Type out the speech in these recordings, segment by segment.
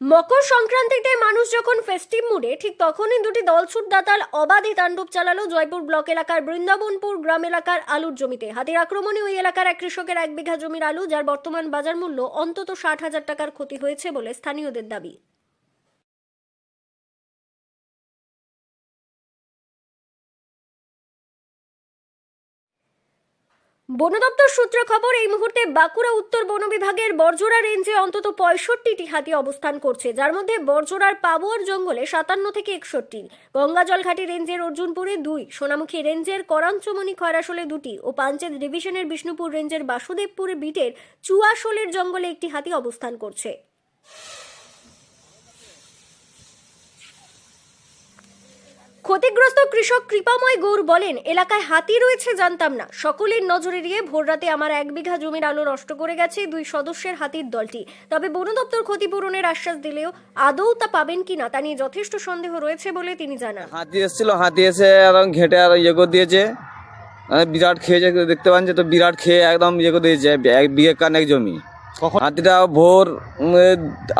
মকর সংক্রান্তিতে মানুষ যখন ফেস্টিভ মুডে ঠিক তখনই দুটি দলছুট দাতাল অবাধে তাণ্ডব চালালো জয়পুর ব্লক এলাকার বৃন্দাবনপুর গ্রাম এলাকার আলুর জমিতে। হাতির আক্রমণে ওই এলাকার এক কৃষকের এক বিঘা জমির আলু, যার বর্তমান বাজার মূল্য অন্তত ষাট হাজার টাকার ক্ষতি হয়েছে বলে স্থানীয়দের দাবি। বন দপ্তর সূত্রে খবর, এই মুহূর্তে বাঁকুড়া উত্তর বন বিভাগের বর্জরা রেঞ্জে অন্তত পঁয়ষট্টিটি হাতি অবস্থান করছে। যার মধ্যে বর্জরার পাবুয়ার জঙ্গলে সাতান্ন থেকে একষট্টি, গঙ্গাজলঘাটি রেঞ্জের অর্জুনপুরে দুই, সোনামুখী রেঞ্জের করাঞ্চমণি খয়রাসোলে দুটি ও পাঞ্চেত ডিভিশনের বিষ্ণুপুর রেঞ্জের বাসুদেবপুরে বিটের চুয়াশোলের জঙ্গলে একটি হাতি অবস্থান করছে। ক্ষতিগ্রস্ত কৃষক কৃপাময় গৌর বলেন এলাকায় হাতি রয়েছে জানতাম না। সকলের নজর এড়িয়ে ভোররাতে আমার এক বিঘা জমির আলো নষ্ট করে গেছে দুই সদস্যের হাতির দলটি। তবে বন দপ্তর ক্ষতিপূরণের আশ্বাস দিলেও আদৌ তা পাবেন কিনা তা নিয়ে যথেষ্ট সন্দেহ রয়েছে বলে তিনি জানান। হাতি এসেছিল হাতি এসে একদম ঘেটে আর ইয়ে করে দিয়েছে। মানে বিরাট খেয়েছে দেখতে পান যে তো বিরাট খেয়ে একদম ইয়ে করে দিয়েছে এক বিঘে কান এক জমি। হাতিটা ভোর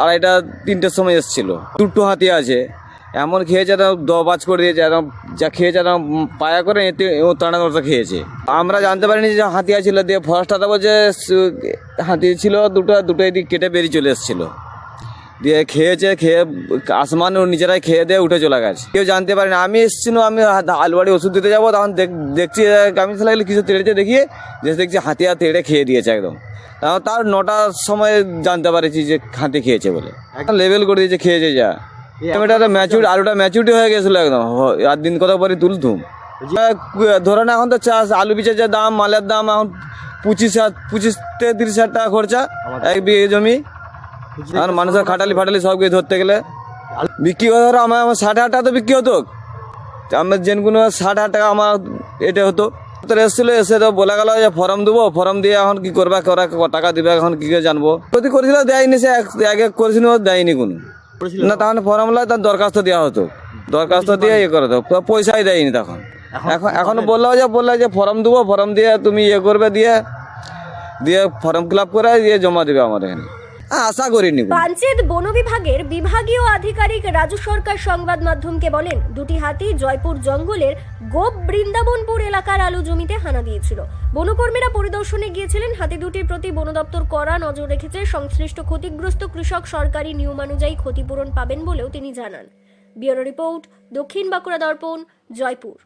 আড়াইটা তিনটের সময় এসেছিল। দুটো হাতি আছে। এমন খেয়েছে একদম দবাজ করে দিয়েছে একদম যা খেয়েছে একদম পায়া করে এতে ও দরটা খেয়েছে। আমরা জানতে পারিনি যে হাতি আছিল, দিয়ে ফরেস্টারটা বলছে সু- হাতি ছিল দুটো দুটো এদিক কেটে বেরিয়ে চলে এসেছিল। দিয়ে খেয়েছে, খেয়ে আসমান ও নিজেরাই খেয়ে দিয়ে উঠে চলে গেছে। কেউ জানতে পারে না, আমি এসেছিলাম আমি আলুবাড়ি ওষুধ দিতে যাব, তখন দেখ- দেখছি যে আমি লাগলে কিছু তেড়েছে দেখিয়ে যে দেখছি হাতি আর তেড়ে খেয়ে দিয়েছে একদম। তার নটার সময় জানতে পারেছি যে হাতি খেয়েছে বলে। একটা লেভেল করে দিয়েছে, খেয়েছে যা। টমেটোটা ম্যাচুর আলুটা ম্যাচুরিটি হয়ে গেছিল একদম। আর দিন কত পরে তুলতুম? ধরে না এখন তো চাষ আলু যে দাম মালের দাম এখন পঁচিশ পঁচিশ থেকে তিরিশ হাজার টাকা খরচা এক বিঘে জমি। আর মানুষের খাটালি ফাটালি সব কিছু ধরতে গেলে। বিক্রি করে ধরো আমার আমার ষাট হাজার টাকা তো বিক্রি হতো। আমার কোনো ষাট হাজার টাকা আমার এটা হতো। তো এসেছিল এসে তো বলা গেল যে ফর্ম দেবো ফর্ম দিয়ে এখন কি করবে করা টাকা দিবে এখন কি করে জানব। যদি করেছিল দেয়নি সে এক এক করেছিল দেয়নি কোনো। না তাহলে ফর্ম লাগে তার দরখাস্ত দেওয়া হতো। দরখাস্ত দিয়ে ইয়ে করে তো পয়সাই দেয়নি তখন। এখন এখন বলল যে বলল যে ফর্ম দেবো ফর্ম দিয়ে তুমি ইয়ে করবে দিয়ে দিয়ে ফর্ম ফিল আপ করে দিয়ে জমা দেবে আমার এখানে। আশা করিনি কোনো। পাঞ্চেত বন বিভাগের বিভাগীয় আধিকারিক রাজু সরকার সংবাদ মাধ্যমকে বলেন দুটি হাতি জয়পুর জঙ্গলের গোপ বৃন্দাবনপুর এলাকার আলু জমিতে হানা দিয়েছিল। বনকর্মীরা পরিদর্শনে গিয়েছিলেন, হাতি দুটির প্রতি বন দপ্তর কড়া নজর রেখেছে, সংশ্লিষ্ট ক্ষতিগ্রস্ত কৃষক সরকারি নিয়মানুযায়ী ক্ষতিপূরণ পাবেন বলেও তিনি জানান। ব্যুরো রিপোর্ট, দক্ষিণ বাঁকুড়া দর্পণ, জয়পুর।